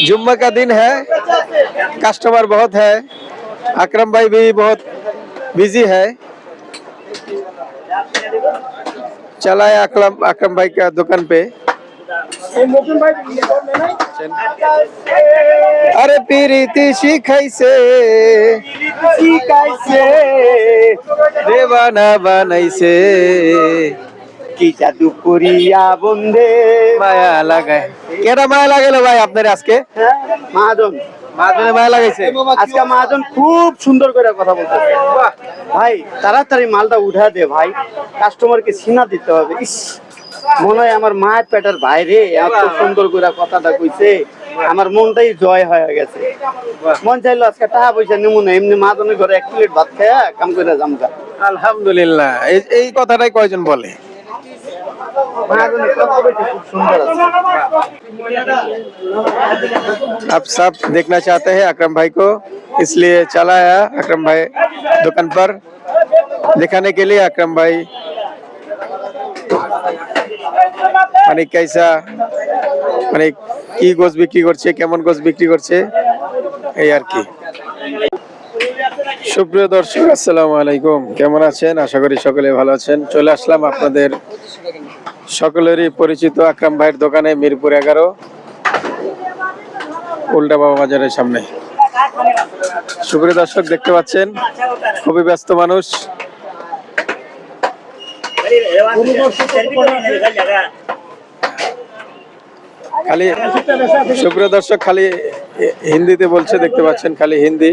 जुम्मा का दिन है। कस्टमर बहुत है। अकरम भाई भी बहुत बिज़ी है। चला है अकरम अकरम भाई का दुकान पे। अरे पीरीति शिखाइसे शिखाइसे देवाना बनाइसे কি জাদু করিয়া বন্ধে মায়া লাগায়। কেটা মায়া লাগাইলো ভাই আপনার আজকে? মাহাজন। মাঝে মায়া লাগাইছে? আজকে মাহাজন খুব সুন্দর করে কথা বলতেছে। ভাই তাড়াতাড়ি মালটা উঠা দে ভাই। কাস্টমারকে সিনা দিতে হবে। ইস মনে হয় আমার মায়ের পেটের বাইরে এত সুন্দর করে কথাটা কইছে। আমার মনটাই জয় হয়ে গেছে। মন চাইলো আজকে টাকা পয়সা নিমু না এমনি মাহাজনের ঘরে এক প্লেট ভাত খায়া কাম করে জামগা আলহামদুলিল্লাহ। এই- এই কথাটাই কয়জন বলে? आप सब देखना चाहते हैं अकरम भाई को इसलिए चला आया अकरम भाई दुकान पर दिखाने के लिए अकरम भाई মানে कैसा মানে কি গোছ বিক্রি করছে কেমন গোছ বিক্রি করছে এই আর কি সুপ্রিয় দর্শক, আসসালামু আলাইকুম। কেমন আছেন? আশা করি সকলে ভালো আছেন। চলে আসলাম আপনাদের সকলেরই পরিচিত আকরাম ভাইয়ের দোকানে, মিরপুর এগারো, উল্টা বাবা বাজারের সামনে। সুপ্রিয় দর্শক, দেখতে পাচ্ছেন, খুবই ব্যস্ত মানুষ। খালি সুপ্রিয় দর্শক, খালি হিন্দিতে বলছে, দেখতে পাচ্ছেন, খালি হিন্দি।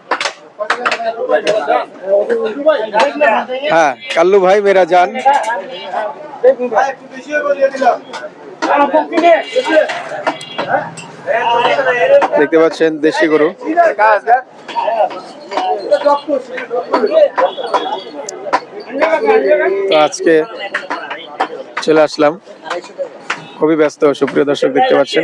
হ্যাঁ কাল্লু ভাই মেরা যান। দেখতে পাচ্ছেন দেশি গরু। তো আজকে চলে আসলাম। খুবই ব্যস্ত, সুপ্রিয় দর্শক দেখতে পাচ্ছেন।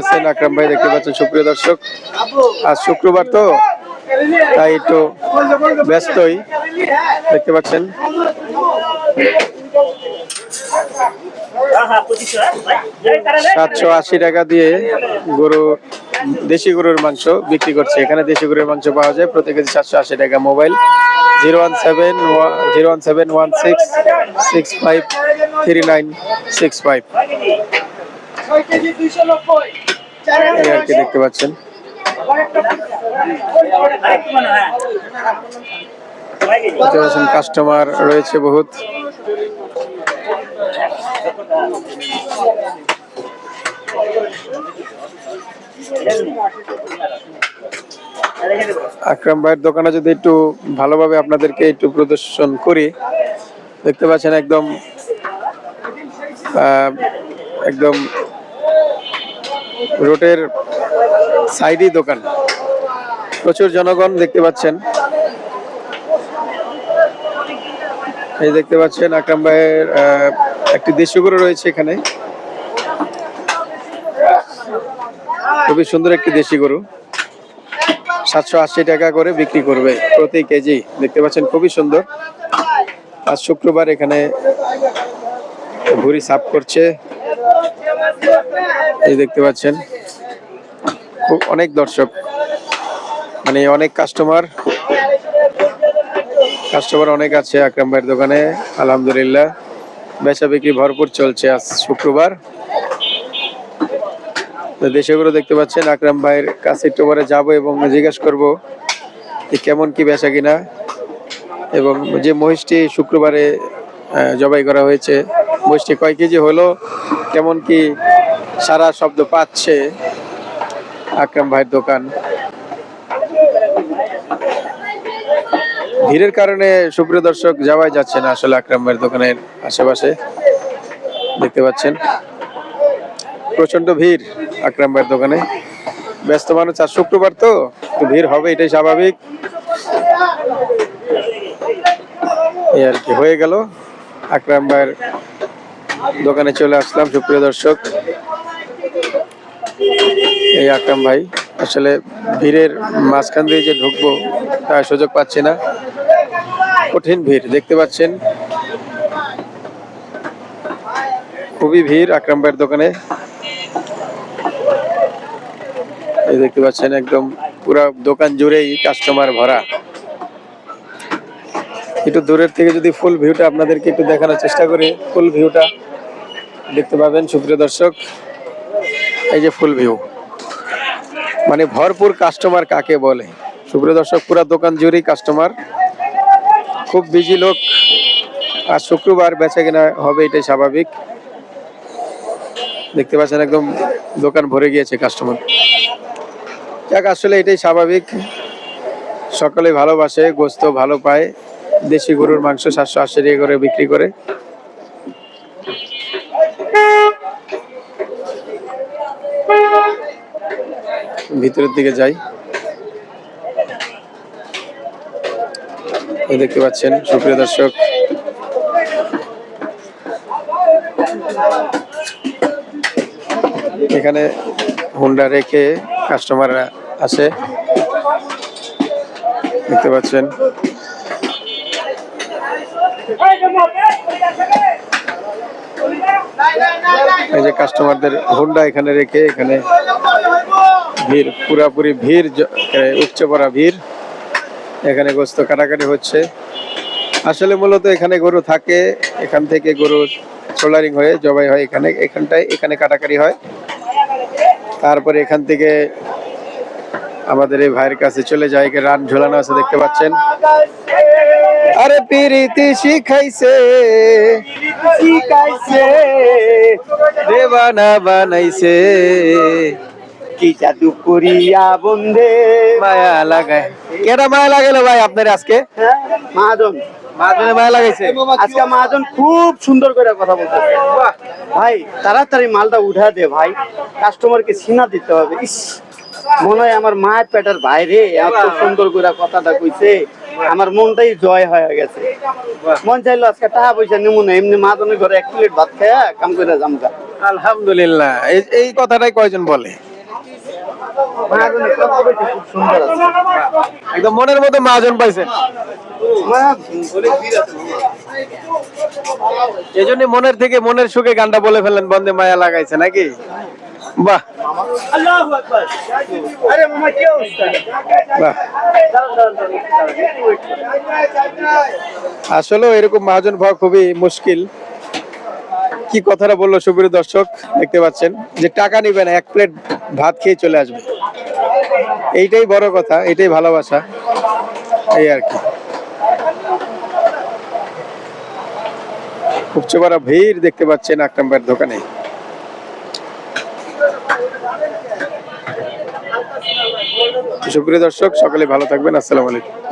আছেন, আকরাম ভাই দেখতে পাচ্ছেন, সুপ্রিয় দর্শক। আজ শুক্রবার তো, তাই একটু ব্যস্তই দেখতে পাচ্ছেন। সাতশো আশি টাকা দিয়ে গরু দেশি গরুর মাংস বিক্রি করছে। এখানে দেশি গরুর মাংস পাওয়া যায়। প্রতি কেজি সাতশো আশি টাকা mobile. Zero one seven zero one seven one six six five three nine six five. এই আর কি দেখতে পাচ্ছেন। কাস্টমার রয়েছে বহুত। আকরাম ভাইয়ের দোকানে যদি একটু ভালোভাবে আপনাদেরকে একটু প্রদর্শন করি, দেখতে পাচ্ছেন একদম একদম রোডের সাইডই দোকান। প্রচুর জনগণ দেখতে পাচ্ছেন। এই দেখতে পাচ্ছেন আকরাম ভাইয়ের একটি দেশি গরু রয়েছে এখানে। খুবই সুন্দর একটি দেশি গরু। সাতশো আশি টাকা করে বিক্রি করবে প্রতি কেজি। দেখতে পাচ্ছেন, খুবই সুন্দর। আজ শুক্রবার এখানে ভুড়ি সাফ করছে। এই দেখতে পাচ্ছেন, খুব অনেক দর্শক মানে অনেক কাস্টমার কাস্টমার অনেক আছে, আকরাম ভাইয়ের দোকানে। আলহামদুলিল্লাহ বেচা বিক্রি ভরপুর চলছে আজ শুক্রবার। তো দেশীয়গুলো দেখতে পাচ্ছেন, আকরাম ভাইয়ের কাছে একটু পরে যাব এবং জিজ্ঞেস করব যে কেমন কি বেচা কিনা এবং যে মহিষটি শুক্রবারে জবাই করা হয়েছে, মহিষটি কয় কেজি হলো, কেমন কি সারা শব্দ পাচ্ছে আকরাম ভাইয়ের দোকান। ভিড়ের কারণে সুপ্রিয় দর্শক যাওয়াই যাচ্ছে না আসলে আকরাম ভাইয়ের দোকানের আশেপাশে, দেখতে পাচ্ছেন। প্রচণ্ড ভিড়। আকরাম ভাইয়ের দোকানে। ব্যস্ত মানুষ আর শুক্রবার তো ভিড় হবে, এটাই স্বাভাবিক। এই আর কি, হয়ে গেল। আকরাম ভাইয়ের দোকানে চলে আসলাম, সুপ্রিয় দর্শক। এই আকরাম ভাই, আসলে ভিড়ের মাঝখান দিয়ে যে ঢুকবো, তার সুযোগ পাচ্ছি না। কঠিন ভিড়, দেখতে পাচ্ছেন। খুবই ভিড় আকরাম ভাইয়ের দোকানে। এই দেখতে পাচ্ছেন একদম পুরো দোকান জুড়েই কাস্টমার ভরা। একটু দূরের থেকে যদি ফুল ভিউটা আপনাদেরকে একটু দেখানোর চেষ্টা করি ফুল ভিউটা দেখতে পাবেন সুপ্রিয় দর্শক। এই যে ফুল ভিউ মানে ভরপুর কাস্টমার কাকে বলে? সুপ্রিয় দর্শক, পুরো দোকান জুড়েই কাস্টমার খুব বিজি লোক। আর শুক্রবার বেচা কেনা হবে, এটাই স্বাভাবিক। দেখতে পাচ্ছেন একদম দোকান ভরে গিয়েছে কাস্টমার যাক, আসলে এটাই স্বাভাবিক। সকলে ভালোবাসে, গোস্ত ভালো পায়, দেশি গরুর মাংস সাতশো আশি টাকা করে বিক্রি করে। ভিতরের দিকে যাই। দেখতে পাচ্ছেন, সুপ্রিয় দর্শক। এখানে হুন্ডা রেখে কাস্টমাররা আসে দেখতে পাচ্ছেন। এই যে কাস্টমারদের হুন্ডা এখানে রেখে, এখানে ভিড়, পুরাপুরি ভিড় উপচে পড়া ভিড়। এখানে গোস্ত কাটাকাটি হচ্ছে। আসলে মূলত এখানে গরু থাকে, এখান থেকে গরু সোলারিং হয়ে জবাই হয় এখানে, এখানটায় এখানে কাটাকাটি হয়। তারপরে এখান থেকে আমাদের এই ভাইয়ের কাছে চলে যায় রান ঝোলানো আছে, দেখতে পাচ্ছেন। আরে পিরিতি শিখাইছে শিখাইছে, দেবানা বানাইছে। কি জাদু করিয়া বন্ধে মায়া লাগায়। কেটা মায়া লাগালো ভাই আপনার আজকে? মহাজন। মাঝখানে মায়া লাগাইছে? আজকে মহাজন খুব সুন্দর করে কথা ভাই তাড়াতাড়ি মালটা উঠা দে ভাই। কাস্টমারকে সিনা দিতে হবে। ইস মনে হয় আমার মায়ের পেটের বাইরে এত সুন্দর করে কথাটা কইছে। আমার মনটাই জয় হয়ে গেছে। মন চাইলো আজকে টাকা পয়সা নিমু না এমনি মাদনের ঘরে এক প্লেট ভাত খায়া কাম করে জামগা আলহামদুলিল্লাহ। এই- কথাটাই কয়জন বলে? খুব সুন্দর আছে। একদম মনের মতো মহাজন পাইছেন মা- এই জন্য মনের থেকে মনের সুখে গানটা বলে ফেললেন বন্দে মায়া লাগাইছে নাকি? বাহ। আসলেও এরকম মহাজন পাওয়া খুবই মুশকিল। কি কথাটা বলল সুপ্রিয় দর্শক দেখতে পাচ্ছেন যে টাকা নিবে না এক প্লেট ভাত খেয়ে চলে আসবে। এইটাই বড় কথা, এটাই ভালোবাসা, এই আর কি। ভিড় দেখতে পাচ্ছেন এক নম্বর দোকানে। সুপ্রিয় দর্শক, সকলে ভালো থাকবেন, আসসালামু আলাইকুম।